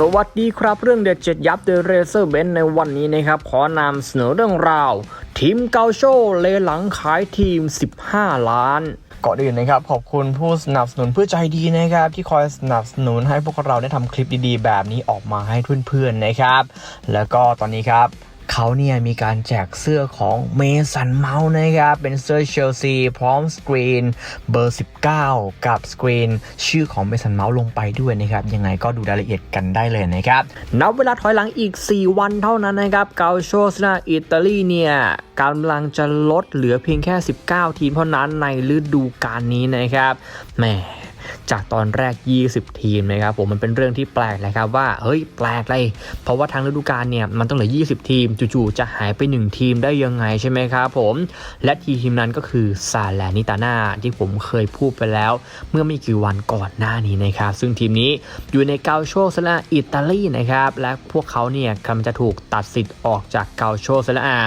สวัสดีครับเรื่องเด็ดเจ็ดยับเดยเรเซอร์เบนในวันนี้นะครับ ขอนำเสนอเรื่องราว ทีมเกาโชเลหลังขายทีม 15 ล้านก่อนอื่นนะครับ ขอบคุณผู้สนับสนุนเพื่อใจดีนะครับ ที่คอยสนับสนุนให้พวกเราได้ทำคลิปดีๆ แบบนี้ออกมาให้เพื่อนๆนะครับ แล้วก็ตอนนี้ครับ เขาเนี่ยมีการแจกเสื้อของเมสันเมาส์นะครับ เป็นเสื้อเชลซีพร้อมสกรีนเบอร์ 19 กับสกรีนชื่อของเมสันเมาส์ลงไปด้วยนะครับ ยังไงก็ดูรายละเอียดกันได้เลยนะครับ นับเวลาถอยหลังอีก 4 วันเท่านั้นนะครับเกาโชสนาอิตาลีเนี่ยกำลังจะลดเหลือเพียงแค่ 19 ทีมเท่านั้นในฤดูกาลนี้นะครับแหม จากตอนแรก 20 ทีมนะครับผมมันเป็นเรื่องที่แปลกนะครับว่าเฮ้ยแปลกเลยเพราะว่าทางฤดูกาลเนี่ยมันต้องเหลือ 20 ทีม จู่ๆจะหายไป 1 ทีมได้ยังไงใช่ไหมครับผม และทีมนั้นก็คือซาแลนิตาน่าที่ผมเคยพูดไปแล้ว เมื่อไม่กี่วันก่อนหน้านี้นะครับซึ่งทีมนี้อยู่ในเกาโชสลาอิตาลีนะครับและพวกเขาเนี่ยกำลังจะถูกตัดสิทธิ์ออกจากเกาโชสลา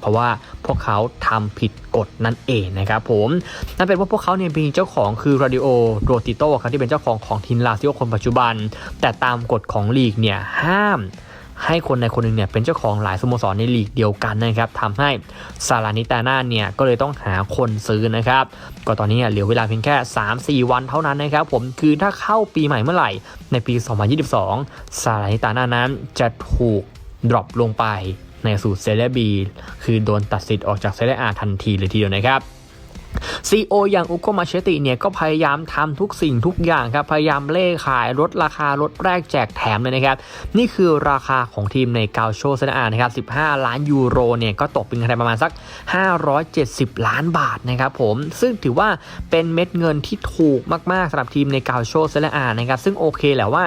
เพราะว่าพวกเขาทำผิดกฎนั่นเองนะครับผมนั่นเป็นว่าพวกเขาเนี่ยมีเจ้าของคือราดิโอโรติโตครับที่เป็นเจ้าของของทีมลาซิโอคนปัจจุบัน แต่ตามกฎของลีกเนี่ยห้ามให้คนในคนหนึ่งเนี่ยเป็นเจ้าของหลายสโมสรในลีกเดียวกันนะครับทำให้ซาลานิตาน่าเนี่ยก็เลยต้องหาคนซื้อนะครับ ก็ตอนนี้เหลือเวลาเพียงแค่ 3-4 วันเท่านั้นนะครับผมคือถ้าเข้าปีใหม่เมื่อไหร่ ในปี 2022 ซาลานิตาน่านั้นจะถูกดรอปลงไป ในสูตรเซเลบี คือโดนตัดสิทธิ์ออกจากเซเลอาทันทีเลยทีเดียวนะครับ CEO ออย่างอุโกมาเชติเนี่ยก็พยายามทำทุกสิ่งทุกอย่างครับ พยายามเล่ขายลดราคาลดแรกแจกแถมเลยนะครับ นี่คือราคาของทีมในกาโชเซนานะครับ 15 ล้านยูโรเนี่ยก็ตกเป็นเงินไทยประมาณสัก 570 ล้านบาทนะครับผมซึ่งถือว่าเป็นเม็ดเงินที่ถูกมากๆสำหรับทีมในกาโชเซนานะครับซึ่งโอเคแหละว่า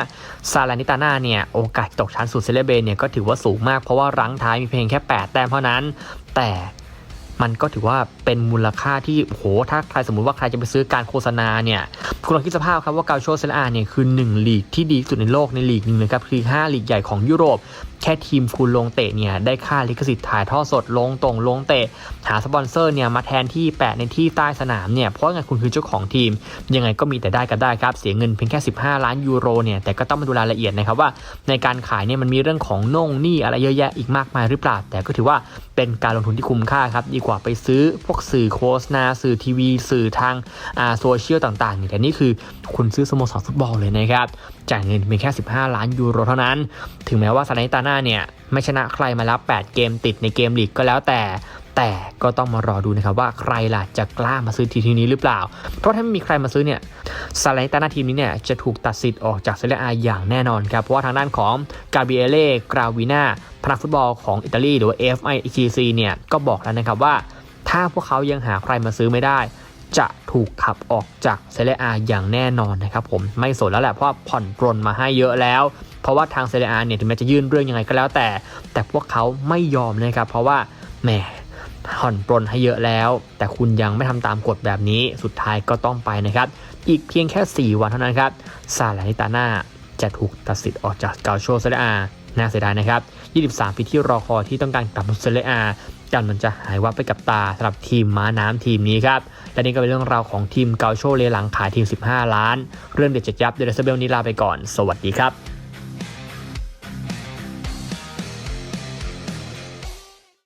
ซาลานิตาน่าเนี่ยโอกาสตกชั้นสู่เซเลเบเนี่ยก็ถือว่าสูงมากเพราะว่ารั้งท้ายมีเพียงแค่ 8 แต้มเท่านั้น แต่ มันก็ถือว่าเป็นมูลค่าที่โหถ้าใครสมมุติว่าใครจะไปซื้อการโฆษณาเนี่ยคุณลองคิดสภาพครับว่าเกาโชเซนอาเนี่ยคือ1ลีกที่ดีที่สุดในโลกในลีกหนึ่งเลยครับคือ5ลีกใหญ่ของยุโรป แค่ทีมคุณลงเตะเนี่ยได้ค่าลิขสิทธิ์ถ่ายทอดสดลงตรงลงเตะ หาสปอนเซอร์เนี่ยมาแทนที่แปะในที่ใต้สนามเนี่ยเพราะไงคุณคือเจ้าของทีม ยังไงก็มีแต่ได้กับได้ครับ เสียเงินเพียงแค่ 15 ล้านยูโรเนี่ยแต่ก็ต้องมาดูรายละเอียดนะครับว่าในการขายเนี่ยมันมีเรื่องของน่งหนี้อะไรเยอะแยะอีกมากมายหรือเปล่า แต่ก็ถือว่าเป็นการลงทุนที่คุ้มค่าครับดีกว่าไปซื้อพวกสื่อโฆษณาสื่อทีวี สื่อทางโซเชียลต่างๆเนี่ยแต่นี่คือคุณซื้อสโมสรฟุตบอลเลยนะครับจ่ายเงินเพียงแค่ 15 ล้านยูโรเท่านั้น ถึงแม้ว่าซานิตาน่าเนี่ยไม่ชนะใครมาแล้ว 8 เกมติดในเกมลีกก็แล้วแต่ แต่ก็ต้องมารอดูนะครับว่าใครล่ะจะกล้ามาซื้อทีทีนี้หรือเปล่า เพราะถ้าไม่มีใครมาซื้อเนี่ยซาเลตานาทีมนี้เนี่ยจะถูกตัดสิทธิ์ออกจากเซเรียอาอย่างแน่นอนครับ เพราะว่าทางด้านของกาเบียเล่กราวิน่าพนักฟุตบอลของอิตาลีหรือว่า FIGC เนี่ยก็บอกแล้วนะครับว่า ถ้าพวกเขายังหาใครมาซื้อไม่ได้ จะถูกขับออกจากเซเรียอาอย่างแน่นอนนะครับผมไม่สนแล้วแหละเพราะผ่อนปรนมาให้เยอะแล้วเพราะว่าทางเซเรียอาเนี่ยถึงแม้จะยื่นเรื่องยังไงก็แล้วแต่ แต่พวกเขาไม่ยอมนะครับเพราะว่าแหม ผ่อนปรนให้เยอะแล้ว แต่คุณยังไม่ทำตามกฎแบบนี้สุดท้ายก็ต้องไปนะครับ อีกเพียงแค่ 4 วันเท่านั้นครับซาลานิตาน่าจะถูกตัดสิทธิ์ออกจากเกาโชเซเรียอาน่าเสียดายนะครับ 23 ปีที่รอคอยที่ต้องการกลับมาเซเรียอากำลังจะหายวับไปกับตาสำหรับทีมม้าน้ำทีมนี้ครับ และนี่ก็เป็นเรื่องราวของทีมเกาโชเลหลังขายทีม 15 ล้าน เรื่องเด็ดเจ็ดยับเดลเซเบลนี้ลาไปก่อน สวัสดีครับ